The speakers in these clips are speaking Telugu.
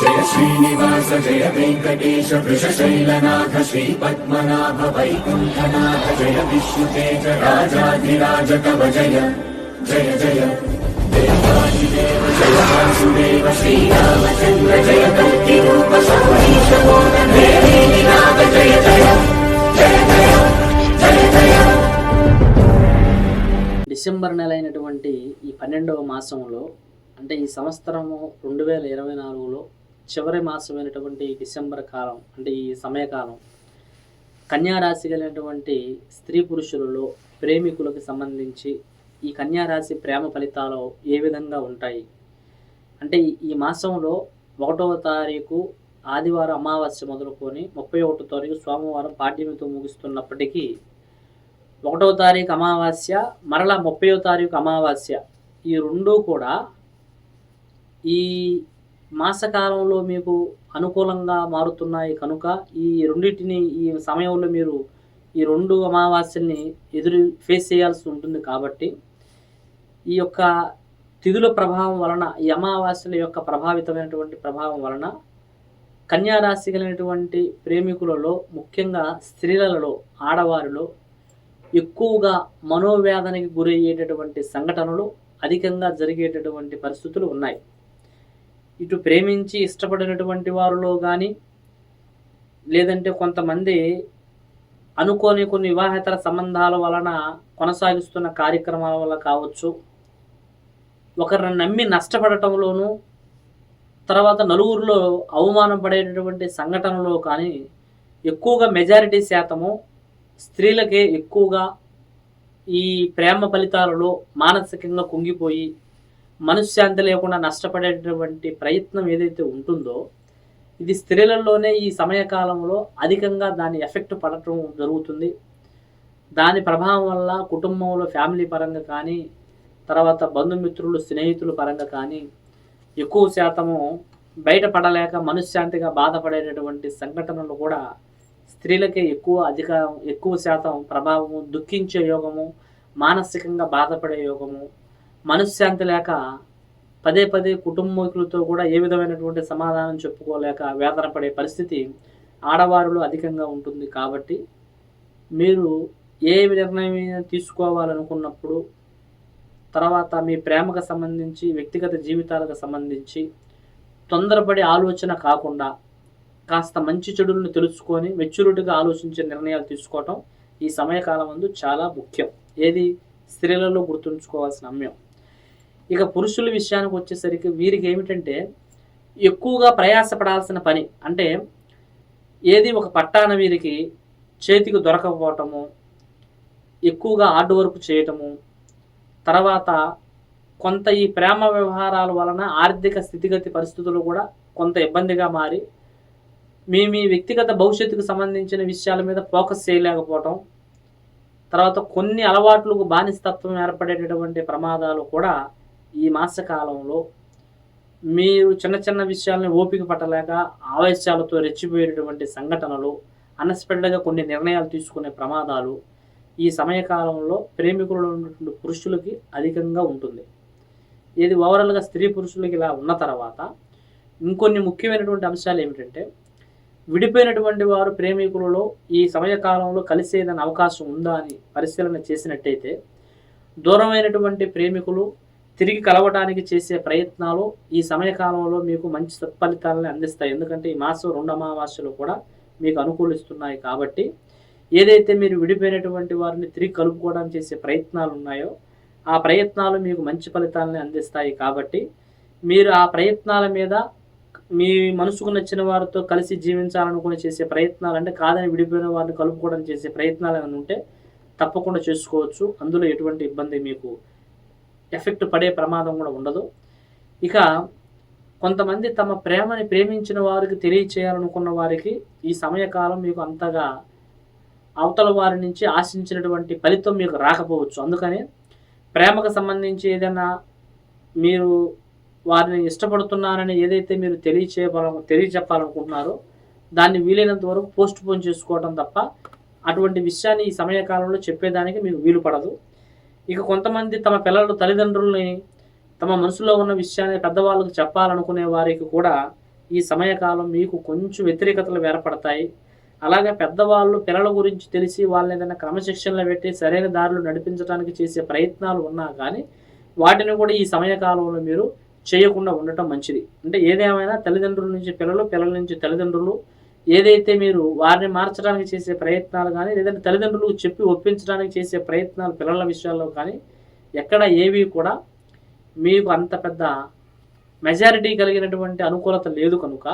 జయ శ్రీనివాస జయ వెంకటేశ వృషశైలనాథ శ్రీ పద్మనాభ వైకుంఠనాథ జయ విష్ణుతేజ రాజాధిరాజ కవ జయ జయ జయ. దేవాదిదేవ జయ వాసుదేవ శ్రీరామచంద్ర జయ కల్కి రూప సౌరీశ నాథ జయ జయ జయ. జయ జయ. జయ డిసెంబర్ నెల అయినటువంటి ఈ పన్నెండవ మాసంలో అంటే ఈ సంవత్సరము రెండు వేల ఇరవై నాలుగులో చివరి మాసమైనటువంటి డిసెంబర్ కాలం అంటే ఈ సమయకాలం కన్యారాశి కలిగినటువంటి స్త్రీ పురుషులలో ప్రేమికులకు సంబంధించి ఈ కన్యారాశి ప్రేమ ఫలితాలు ఏ విధంగా ఉంటాయి? అంటే ఈ- మాసంలో ఒకటవ తారీఖు ఆదివారం అమావాస్య మొదలుకొని ముప్పై ఒకటో తారీఖు సోమవారం పాఠ్యమితో ముగుస్తున్నప్పటికీ ఒకటవ తారీఖు అమావాస్య మరలా ముప్పయో తారీఖు అమావాస్య ఈ రెండూ కూడా ఈ మాసకాలంలో మీకు అనుకూలంగా మారుతున్నాయి కనుక ఈ రెండింటిని ఈ సమయంలో మీరు ఈ రెండు అమావాస్యల్ని ఎదురు ఫేస్ చేయాల్సి ఉంటుంది కాబట్టి ఈ యొక్క తిథుల ప్రభావం వలన ఈ అమావాస్యల యొక్క ప్రభావితమైనటువంటి ప్రభావం వలన కన్యారాశి కలిగినటువంటి ప్రేమికులలో ముఖ్యంగా స్త్రీలలో ఆడవారిలో ఎక్కువగా మనోవేదనకి గురయ్యేటటువంటి సంఘటనలు అధికంగా జరిగేటటువంటి పరిస్థితులు ఉన్నాయి. ఇటు ప్రేమించి ఇష్టపడినటువంటి వారిలో కానీ లేదంటే కొంతమంది అనుకోని కొన్ని వివాహేతర సంబంధాల వలన కొనసాగిస్తున్న కార్యక్రమాల వల్ల కావచ్చు. ఒకరిని నమ్మి నష్టపడటంలోనూ తర్వాత నలుగురిలో అవమానం పడేటటువంటి సంఘటనలో కానీ ఎక్కువగా మెజారిటీ శాతము స్త్రీలకే ఎక్కువగా ఈ ప్రేమ ఫలితాలలో మానసికంగా కుంగిపోయి మనశ్శాంతి లేకుండా నష్టపడేటటువంటి ప్రయత్నం ఏదైతే ఉంటుందో ఇది స్త్రీలలోనే ఈ సమయకాలంలో అధికంగా దాని ఎఫెక్ట్ పడటం జరుగుతుంది. దాని ప్రభావం వల్ల కుటుంబంలో ఫ్యామిలీ పరంగా కానీ తర్వాత బంధుమిత్రులు స్నేహితుల పరంగా కానీ ఎక్కువ శాతము బయటపడలేక మనశ్శాంతిగా బాధపడేటటువంటి సంఘటనలు కూడా స్త్రీలకే ఎక్కువ అధిక ఎక్కువ శాతం ప్రభావము దుఃఖించే యోగము మానసికంగా బాధపడే యోగము మనశ్శాంతి లేక పదే పదే కుటుంబీకులతో కూడా ఏ విధమైనటువంటి సమాధానం చెప్పుకోలేక వేదన పడే పరిస్థితి ఆడవారిలో అధికంగా ఉంటుంది కాబట్టి మీరు ఏ నిర్ణయం తీసుకోవాలనుకున్నప్పుడు తర్వాత మీ ప్రేమకు సంబంధించి వ్యక్తిగత జీవితాలకు సంబంధించి తొందరపడి ఆలోచన కాకుండా కాస్త మంచి చెడులను తెలుసుకొని మెచ్యూరిటీగా ఆలోచించే నిర్ణయాలు తీసుకోవటం ఈ సమయకాలం ముందు చాలా ముఖ్యం. ఏది స్త్రీలలో గుర్తుంచుకోవాల్సిన అంశం ఇక పురుషుల విషయానికి వచ్చేసరికి వీరికి ఏమిటంటే ఎక్కువగా ప్రయాసపడాల్సిన పని అంటే ఏది ఒక పట్టాన వీరికి చేతికి దొరకకపోవటము ఎక్కువగా హార్డ్ వర్క్ చేయటము తర్వాత కొంత ఈ ప్రేమ వ్యవహారాల వలన ఆర్థిక స్థితిగతి పరిస్థితులు కూడా కొంత ఇబ్బందిగా మారి మీ మీ వ్యక్తిగత భవిష్యత్తుకు సంబంధించిన విషయాల మీద ఫోకస్ చేయలేకపోవటం తర్వాత కొన్ని అలవాట్లకు బానిసతత్వం ఏర్పడేటటువంటి ప్రమాదాలు కూడా ఈ మాసకాలంలో మీరు చిన్న చిన్న విషయాలను ఓపిక పట్టలేక ఆవేశాలతో రెచ్చిపోయేటటువంటి సంఘటనలు అన్ఎక్స్పెక్టెడ్గా కొన్ని నిర్ణయాలు తీసుకునే ప్రమాదాలు ఈ సమయకాలంలో ప్రేమికులు ఉన్నటువంటి పురుషులకి అధికంగా ఉంటుంది. ఇది ఓవరాల్గా స్త్రీ పురుషులకి ఇలా ఉన్న తర్వాత ఇంకొన్ని ముఖ్యమైనటువంటి అంశాలు ఏమిటంటే విడిపోయినటువంటి వారు ప్రేమికులలో ఈ సమయకాలంలో కలిసేదని అవకాశం ఉందా అని పరిశీలన చేసినట్టయితే దూరమైనటువంటి ప్రేమికులు తిరిగి కలవటానికి చేసే ప్రయత్నాలు ఈ సమయకాలంలో మీకు మంచి సత్ఫలితాలను అందిస్తాయి. ఎందుకంటే ఈ మాసం రెండు అమావాస్యలు కూడా మీకు అనుకూలిస్తున్నాయి కాబట్టి ఏదైతే మీరు విడిపోయినటువంటి వారిని తిరిగి కలుపుకోవడానికి చేసే ప్రయత్నాలు ఉన్నాయో ఆ ప్రయత్నాలు మీకు మంచి ఫలితాలని అందిస్తాయి కాబట్టి మీరు ఆ ప్రయత్నాల మీద మీ మనసుకు నచ్చిన వారితో కలిసి జీవించాలనుకుని చేసే ప్రయత్నాలు అంటే కాదని విడిపోయిన వారిని కలుపుకోవడం చేసే ప్రయత్నాలు ఏమైనా ఉంటే తప్పకుండా చేసుకోవచ్చు. అందులో ఎటువంటి ఇబ్బంది మీకు ఎఫెక్ట్ పడే ప్రమాదం కూడా ఉండదు. ఇక కొంతమంది తమ ప్రేమని ప్రేమించిన వారికి తెలియచేయాలనుకున్న వారికి ఈ సమయకాలం మీకు అంతగా అవతల వారి నుంచి ఆశించినటువంటి ఫలితం మీకు రాకపోవచ్చు. అందుకని ప్రేమకు సంబంధించి ఏదైనా మీరు వారిని ఇష్టపడుతున్నారని ఏదైతే మీరు తెలియచేయాల తెలియచెప్పాలనుకుంటున్నారో దాన్ని వీలైనంత వరకు పోస్ట్ పోన్ చేసుకోవడం తప్ప అటువంటి విషయాన్ని ఈ సమయకాలంలో చెప్పేదానికి మీకు వీలు పడదు ఇక కొంతమంది తమ పిల్లలు తల్లిదండ్రుల్ని తమ మనసులో ఉన్న విషయాన్ని పెద్దవాళ్ళకు చెప్పాలనుకునే వారికి కూడా ఈ సమయకాలం మీకు కొంచెం వ్యతిరేకతలు ఏర్పడతాయి. అలాగే పెద్దవాళ్ళు పిల్లల గురించి తెలిసి వాళ్ళని ఏదైనా క్రమశిక్షణలో పెట్టి సరైన దారిలో నడిపించడానికి చేసే ప్రయత్నాలు ఉన్నా కానీ వాటిని కూడా ఈ సమయకాలంలో మీరు చేయకుండా ఉండటం మంచిది. అంటే ఏదేమైనా తల్లిదండ్రుల నుంచి పిల్లలు పిల్లల నుంచి తల్లిదండ్రులు ఏదైతే మీరు వారిని మార్చడానికి చేసే ప్రయత్నాలు కానీ లేదంటే తల్లిదండ్రులు చెప్పి ఒప్పించడానికి చేసే ప్రయత్నాలు పిల్లల విషయాల్లో కానీ ఎక్కడ ఏవి కూడా మీకు అంత పెద్ద మెజారిటీ కలిగినటువంటి అనుకూలత లేదు కనుక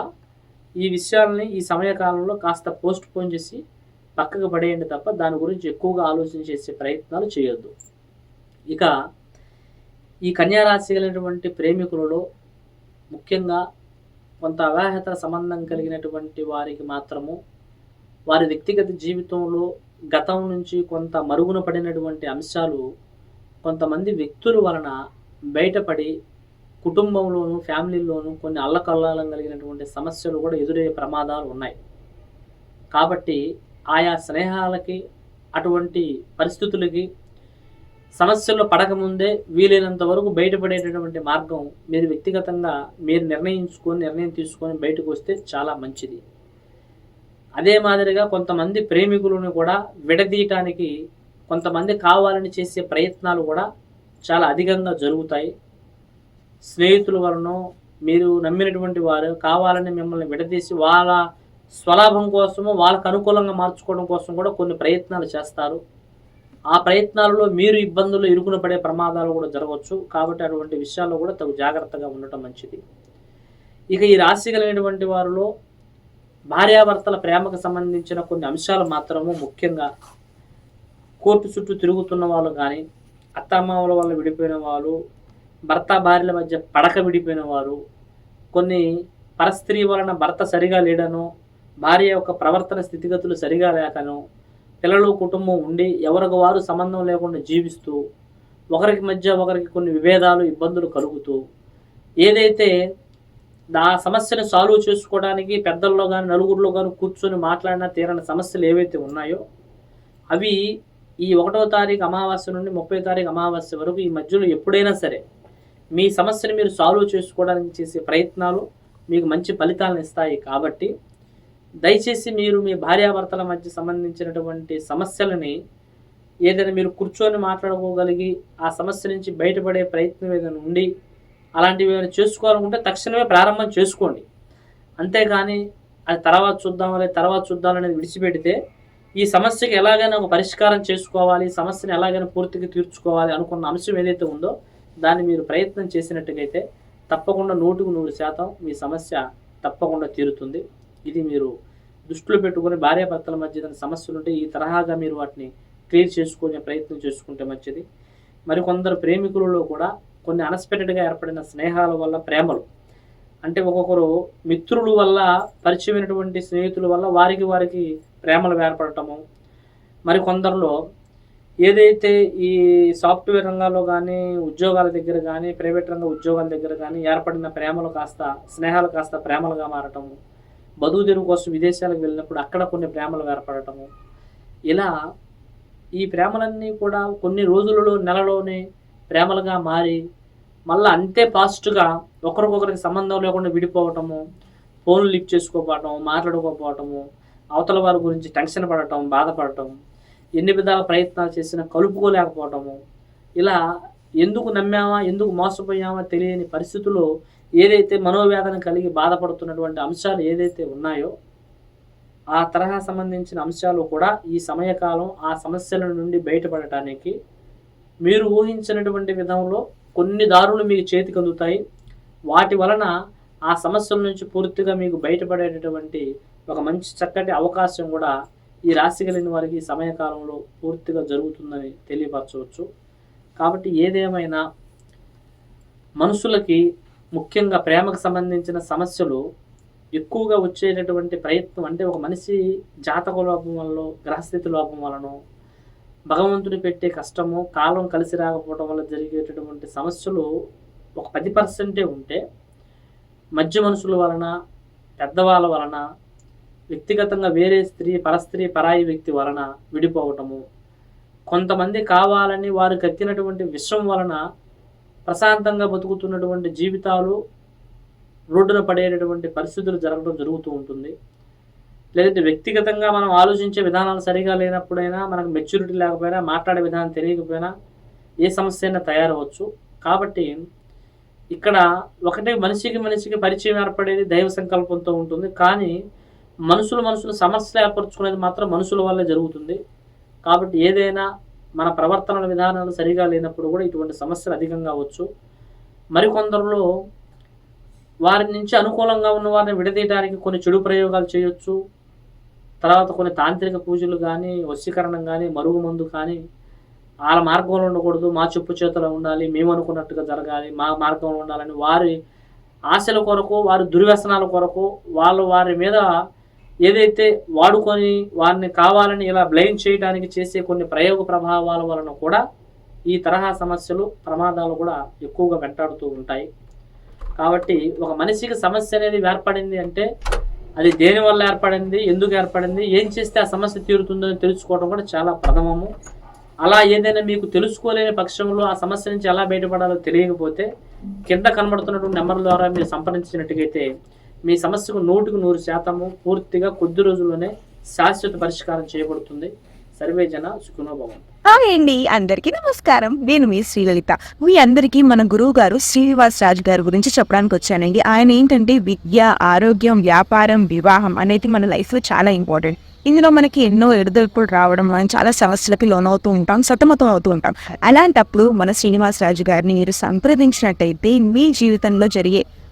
ఈ విషయాలని ఈ సమయకాలంలో కాస్త పోస్ట్ పోన్ చేసి పక్కకు పడేయండి తప్ప దాని గురించి ఎక్కువగా ఆలోచన చేసే ప్రయత్నాలు చేయొద్దు. ఇక ఈ కన్యారాశి కలిగినటువంటి ప్రేమికులలో ముఖ్యంగా కొంత అవాహత సంబంధం కలిగినటువంటి వారికి మాత్రము వారి వ్యక్తిగత జీవితంలో గతం నుంచి కొంత మరుగున పడినటువంటి అంశాలు కొంతమంది వ్యక్తుల వలన బయటపడి కుటుంబంలోను ఫ్యామిలీలోను కొన్ని అల్లకల్లాలం కలిగినటువంటి సమస్యలు కూడా ఎదురయ్యే ప్రమాదాలు ఉన్నాయి. కాబట్టి ఆయా స్నేహాలకి అటువంటి పరిస్థితులకి సమస్యల్లో పడకముందే వీలైనంత వరకు బయటపడేటటువంటి మార్గం మీరు వ్యక్తిగతంగా మీరు నిర్ణయించుకొని నిర్ణయం తీసుకొని బయటకు వస్తే చాలా మంచిది. అదే మాదిరిగా కొంతమంది ప్రేమికులను కూడా విడదీయటానికి కొంతమంది కావాలని చేసే ప్రయత్నాలు కూడా చాలా అధికంగా జరుగుతాయి. స్నేహితుల వలన మీరు నమ్మినటువంటి వారు కావాలని మిమ్మల్ని విడదీసి వాళ్ళ స్వలాభం కోసము వాళ్ళకు అనుకూలంగా మార్చుకోవడం కోసం కూడా కొన్ని ప్రయత్నాలు చేస్తారు. ఆ ప్రయత్నాలలో మీరు ఇబ్బందులు ఇరుకున పడే ప్రమాదాలు కూడా జరగవచ్చు. కాబట్టి అటువంటి విషయాల్లో కూడా తగు జాగ్రత్తగా ఉండటం మంచిది. ఇక ఈ రాశి కలిగినటువంటి వారిలో భార్యాభర్తల ప్రేమకు సంబంధించిన కొన్ని అంశాలు మాత్రము ముఖ్యంగా కోర్టు చుట్టూ తిరుగుతున్న వాళ్ళు కానీ అత్తమామల వల్ల విడిపోయిన వాళ్ళు భర్త భార్యల మధ్య పడక విడిపోయిన వారు కొన్ని పరస్త్రీ వలన భర్త సరిగా లేడను భార్య యొక్క ప్రవర్తన స్థితిగతులు సరిగా లేకను పిల్లలు కుటుంబం ఉండి ఎవరికి వారు సంబంధం లేకుండా జీవిస్తూ ఒకరికి మధ్య ఒకరికి కొన్ని విభేదాలు ఇబ్బందులు కలుగుతూ ఏదైతే ఆ సమస్యను సాల్వ్ చేసుకోవడానికి పెద్దల్లో కానీ నలుగురిలో కానీ కూర్చొని మాట్లాడినా తీరని సమస్యలు ఏవైతే ఉన్నాయో అవి ఈ ఒకటో తారీఖు అమావాస్య నుండి ముప్పై తారీఖు అమావాస్య వరకు ఈ మధ్యలో ఎప్పుడైనా సరే మీ సమస్యను మీరు సాల్వ్ చేసుకోవడానికి చేసే ప్రయత్నాలు మీకు మంచి ఫలితాలను ఇస్తాయి కాబట్టి దయచేసి మీరు మీ భార్యాభర్తల మధ్య సంబంధించినటువంటి సమస్యలని ఏదైనా మీరు కూర్చొని మాట్లాడుకోగలిగి ఆ సమస్య నుంచి బయటపడే ప్రయత్నం ఏదైనా ఉండి అలాంటివి ఏమైనా చేసుకోవాలనుకుంటే తక్షణమే ప్రారంభం చేసుకోండి. అంతేగాని అది తర్వాత చూద్దాం లేదా తర్వాత చూద్దాం అనేది విడిచిపెడితే ఈ సమస్యకి ఎలాగైనా ఒక పరిష్కారం చేసుకోవాలి ఈ సమస్యను ఎలాగైనా పూర్తిగా తీర్చుకోవాలి అనుకున్న అంశం ఏదైతే ఉందో దాన్ని మీరు ప్రయత్నం చేసినట్టుగైతే తప్పకుండా నూటికి నూరు శాతం మీ సమస్య తప్పకుండా తీరుతుంది. ఇది మీరు దృష్టిలో పెట్టుకుని భార్యాభర్తల మధ్య ఏదైనా సమస్యలు ఉంటే ఈ తరహాగా మీరు వాటిని క్లియర్ చేసుకునే ప్రయత్నం చేసుకుంటే మంచిది. మరి కొందరు ప్రేమికులలో కూడా కొన్ని అన్ఎక్స్పెక్టెడ్గా ఏర్పడిన స్నేహాల వల్ల ప్రేమలు. అంటే ఒక్కొక్కరు మిత్రుల వల్ల పరిచయమైనటువంటి స్నేహితుల వల్ల వారికి వారికి ప్రేమలు ఏర్పడటము. మరి కొందరిలో ఏదైతే ఈ సాఫ్ట్వేర్ రంగాల్లో కానీ ఉద్యోగాల దగ్గర కానీ ప్రైవేట్ రంగ ఉద్యోగాల దగ్గర కానీ ఏర్పడిన ప్రేమలు కాస్త స్నేహాలు కాస్త ప్రేమలుగా మారటము. బదువు తెరువు కోసం విదేశాలకు వెళ్ళినప్పుడు అక్కడ కొన్ని ప్రేమలు ఏర్పడటము. ఇలా ఈ ప్రేమలన్నీ కూడా కొన్ని రోజులలో నెలలోనే ప్రేమలుగా మారి మళ్ళీ అంతే ఫాస్ట్గా ఒకరికొకరికి సంబంధం లేకుండా విడిపోవటము ఫోన్లు లిఫ్ట్ చేసుకోపోవటం మాట్లాడుకోకపోవటము అవతల వారి గురించి టెన్షన్ పడటం బాధపడటం ఎన్ని విధాల ప్రయత్నాలు చేసినా కలుపుకోలేకపోవటము. ఇలా ఎందుకు నమ్మామా ఎందుకు మోసపోయామా తెలియని పరిస్థితుల్లో ఏదైతే మనోవేదన కలిగి బాధపడుతున్నటువంటి అంశాలు ఏదైతే ఉన్నాయో ఆ తరహా సంబంధించిన అంశాలు కూడా ఈ సమయకాలం ఆ సమస్యల నుండి బయటపడటానికి మీరు ఊహించినటువంటి విధంలో కొన్ని దారులు మీకు చేతికి అందుతాయి. వాటి వలన ఆ సమస్యల నుంచి పూర్తిగా మీకు బయటపడేటటువంటి ఒక మంచి చక్కటి అవకాశం కూడా ఈ రాశి కలిగిన వారికి ఈ సమయకాలంలో పూర్తిగా జరుగుతుందని తెలియపరచవచ్చు. కాబట్టి ఏదేమైనా మనుషులకి ముఖ్యంగా ప్రేమకు సంబంధించిన సమస్యలు ఎక్కువగా వచ్చేటటువంటి ప్రయత్నం అంటే ఒక మనిషి జాతక లోపం వల్ల గ్రహస్థితి లోపం వలన భగవంతుడు పెట్టే కష్టము కాలం కలిసి రాకపోవడం వల్ల జరిగేటటువంటి సమస్యలు ఒక పది పర్సెంటే ఉంటే మధ్య మనుషుల వలన పెద్దవాళ్ళ వలన వ్యక్తిగతంగా వేరే స్త్రీ పరస్త్రీ పరాయి వ్యక్తి వలన విడిపోవటము. కొంతమంది కావాలని వారు కక్కినటువంటి విషం వలన ప్రశాంతంగా బతుకుతున్నటువంటి జీవితాలు రోడ్డున పడేటటువంటి పరిస్థితులు జరగడం జరుగుతూ ఉంటుంది. లేదంటే వ్యక్తిగతంగా మనం ఆలోచించే విధానాలు సరిగా లేనప్పుడైనా మనకు మెచ్యూరిటీ లేకపోయినా మాట్లాడే విధానం తెలియకపోయినా ఏ సమస్య అయినా తయారవచ్చు. కాబట్టి ఇక్కడ ఒకటే మనిషికి మనిషికి పరిచయం ఏర్పడేది దైవ సంకల్పంతో ఉంటుంది. కానీ మనుషులు మనుషులు సమస్యలు ఏర్పరచుకునేది మాత్రం మనుషుల వల్లే జరుగుతుంది. కాబట్టి ఏదైనా మన ప్రవర్తన విధానాలు సరిగా లేనప్పుడు కూడా ఇటువంటి సమస్యలు అధికంగా అవచ్చు మరికొందరిలో వారి నుంచి అనుకూలంగా ఉన్న వారిని విడదీయడానికి కొన్ని చెడు ప్రయోగాలు చేయొచ్చు. తర్వాత కొన్ని తాంత్రిక పూజలు కానీ వశీకరణం కానీ మరుగు మందు కానీ వాళ్ళ మార్గంలో ఉండకూడదు. మా చెప్పు చేతిలో ఉండాలి మేము అనుకున్నట్టుగా జరగాలి మా మార్గంలో ఉండాలని వారి ఆశల కొరకు వారి దుర్వ్యసనాల కొరకు వాళ్ళు వారి మీద ఏదైతే వాడుకొని వారిని కావాలని ఇలా బ్లైండ్ చేయడానికి చేసే కొన్ని ప్రయోగ ప్రభావాల వలన కూడా ఈ తరహా సమస్యలు ప్రమాదాలు కూడా ఎక్కువగా వెంటాడుతూ ఉంటాయి. కాబట్టి ఒక మనిషికి సమస్య అనేది ఏర్పడింది అంటే అది దేని వల్ల ఏర్పడింది ఎందుకు ఏర్పడింది ఏం చేస్తే ఆ సమస్య తీరుతుందో తెలుసుకోవడం కూడా చాలా ప్రథమము. అలా ఏదైనా మీకు తెలుసుకోలేని పక్షంలో ఆ సమస్య నుంచి ఎలా బయటపడాలో తెలియకపోతే కింద కనబడుతున్నటువంటి నెంబర్ ద్వారా మీరు సంప్రదించినట్టుగైతే మీ సమస్యకు నూటికి నూరు శాతము పూర్తిగా కొద్ది రోజుల్లోనే శాశ్వత పరిష్కారం చేయబడుతుంది. సర్వే జన సుఖనోభవం హాయ్ అండి అందరికీ నమస్కారం. నేను మీ శ్రీలలిత. మీ అందరికీ మన గురువు గారు శ్రీనివాస్ రాజు గారి గురించి చెప్పడానికి వచ్చానండి. ఆయన ఏంటంటే విద్య ఆరోగ్యం వ్యాపారం వివాహం అనేది మన లైఫ్లో చాలా ఇంపార్టెంట్. ఇందులో మనకి ఎన్నో ఎడుదొడుపులు రావడం మనం చాలా సమస్యలకి లోనవుతూ ఉంటాం సతమతం అవుతూ ఉంటాం. అలాంటప్పుడు మన శ్రీనివాస్ రాజు గారిని మీరు సంప్రదించినట్టయితే మీ జీవితంలో జరిగే